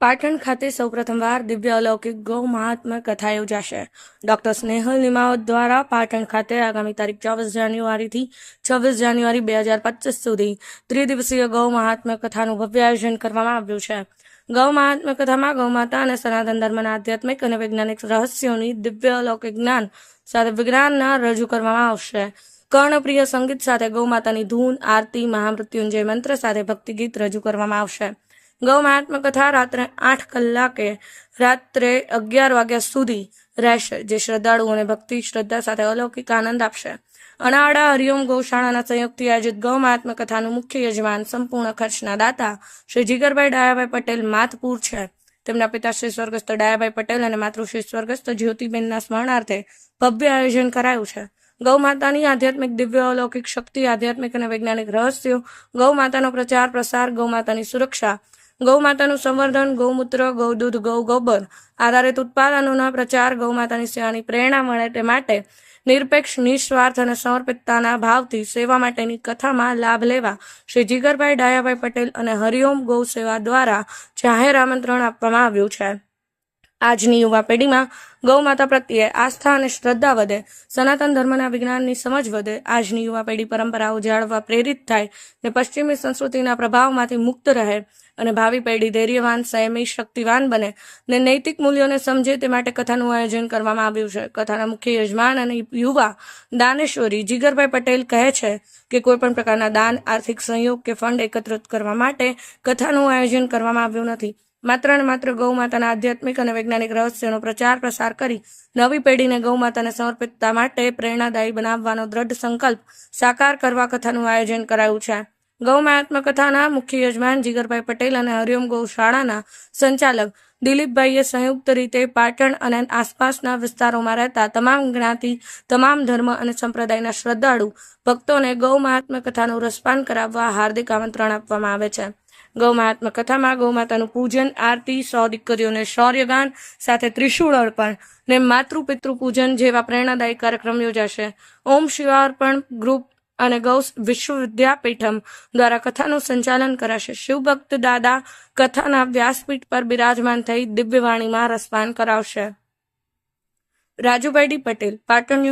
પાટણ ખાતે સૌપ્રથમવાર દિવ્ય અલૌકિક ગૌ મહાત્મા કથા યોજાશે. ડોક્ટર સ્નેહલ નિમાવત દ્વારા પાટણ ખાતે આગામી તારીખ ચોવીસ જાન્યુઆરીથી છવ્વીસ જાન્યુઆરી બે હજાર પચીસ સુધી ત્રિદિવસીય ગૌ મહાત્મા કથાનું ભવ્ય આયોજન કરવામાં આવ્યું છે. ગૌ મહાત્મા કથામાં ગૌમાતા અને સનાતન ધર્મના આધ્યાત્મિક અને વૈજ્ઞાનિક રહસ્યોની દિવ્ય અલૌકિક જ્ઞાન સાથે વિજ્ઞાનના રજૂ કરવામાં આવશે. કર્ણપ્રિય સંગીત સાથે ગૌમાતાની ધૂન, આરતી, મહામૃત્યુંજય મંત્ર સાથે ભક્તિગીત રજૂ કરવામાં આવશે. ગૌ મહાત્મા રાત્રે આઠ કલાકે રાત્રે અગિયાર વાગ્યા સુધી રહેશે, જે શ્રદ્ધાળુઓને ભક્તિ શ્રદ્ધા સાથે અલૌકિક આનંદ આપશે. અનાળા હરિઓમ ગૌશાળાના સંયુક્તથી આયોજિત ગૌ મહાત્મા મુખ્ય યજમાન, સંપૂર્ણ ખર્ચના દાતા શ્રી જીગરભાઈ ડાયાભાઈ પટેલ માથપુર છે. તેમના પિતા શ્રી સ્વર્ગસ્થ ડાયાભાઈ પટેલ અને માતૃશ્રી સ્વર્ગસ્થ જ્યોતિબેનના સ્મરણાર્થે ભવ્ય આયોજન કરાયું છે. ગૌ માતાની આધ્યાત્મિક દિવ્ય અલૌકિક શક્તિ, આધ્યાત્મિક અને વૈજ્ઞાનિક રહસ્યો, ગૌ માતાનો પ્રચાર પ્રસાર ગૌ માતાની સુરક્ષા ગૌ માતાનું સંવર્ધન, ગૌમૂત્ર, ગૌદૂધ, ગૌ ગોબર આધારિત ઉત્પાદનોના પ્રચાર ગૌ માતાની સેવાની પ્રેરણા મળે તે માટે નિરપેક્ષ, નિસ્વાર્થ અને સમર્પિતતાના ભાવથી સેવા માટેની કથામાં લાભ લેવા શ્રી જીગરભાઈ ડાયાભાઈ પટેલ અને હરિઓમ ગૌ સેવા દ્વારા જાહેર આમંત્રણ આપવામાં આવ્યું છે. આજની યુવા પેઢીમાં ગૌ માતા પ્રત્યે આસ્થા અને શ્રદ્ધા વધે, સનાતન ધર્મના વિજ્ઞાનની સમજ વધે, આજની યુવા પેઢી પરંપરાઓ જાળવવા પ્રેરિત થાય ને પશ્ચિમી સંસ્કૃતિના પ્રભાવમાંથી મુક્ત રહે અને ભાવિ પેઢી ધૈર્યવાન, સંયમી, શક્તિવાન બને ને નૈતિક મૂલ્યોને સમજે તે માટે કથાનું આયોજન કરવામાં આવ્યું છે. કથાના મુખ્ય યજમાન અને યુવા દાનેશ્વરી જીગરભાઈ પટેલ કહે છે કે કોઈપણ પ્રકારના દાન, આર્થિક સહયોગ કે ફંડ એકત્રિત કરવા માટે કથાનું આયોજન કરવામાં આવ્યું નથી. માત્ર ને માત્ર ગૌ માતાના આધ્યાત્મિક અને વૈજ્ઞાનિક રહસ્યનો પ્રચાર પ્રસાર કરી નવી પેઢીને ગૌ માતાને સમર્પિતતા માટે પ્રેરણાદાયી બનાવવાનો દ્રઢ સંકલ્પ સાકાર કરવા કથાનું આયોજન કરાયું છે. ગૌ આત્મકથાના મુખ્ય યજમાન જીગરભાઈ પટેલ અને હરિઓમ ગૌશાળાના સંચાલક દિલીપભાઈએ સંયુક્ત રીતે પાટણ અને આસપાસના વિસ્તારોમાં રહેતા તમામ જ્ઞાતિ, તમામ ધર્મ અને સંપ્રદાયના શ્રદ્ધાળુ ભક્તોને ગૌ મહાત્મા કથાનું રસપાન કરાવવા હાર્દિક આમંત્રણ આપવામાં આવે છે. ગૌ મહાત્મા કથામાં ગૌમાતાનું પૂજન, આરતી સો દીકરીઓને શૌર્યગાન, સાથે ત્રિશુળ અર્પણ ને માતૃ પૂજન જેવા પ્રેરણાદાયી કાર્યક્રમ યોજાશે. ઓમ શિવાર્પણ ગ્રુપ અને ગૌ વિશ્વવિદ્યાપીઠમ દ્વારા કથાનું સંચાલન કરાશે. શિવભક્ત દાદા કથાના વ્યાસપીઠ પર બિરાજમાન થઈ દિવ્યવાણીમાં રસપાન કરાવશે. રાજુભાઈ ડી પટેલ, પાટણ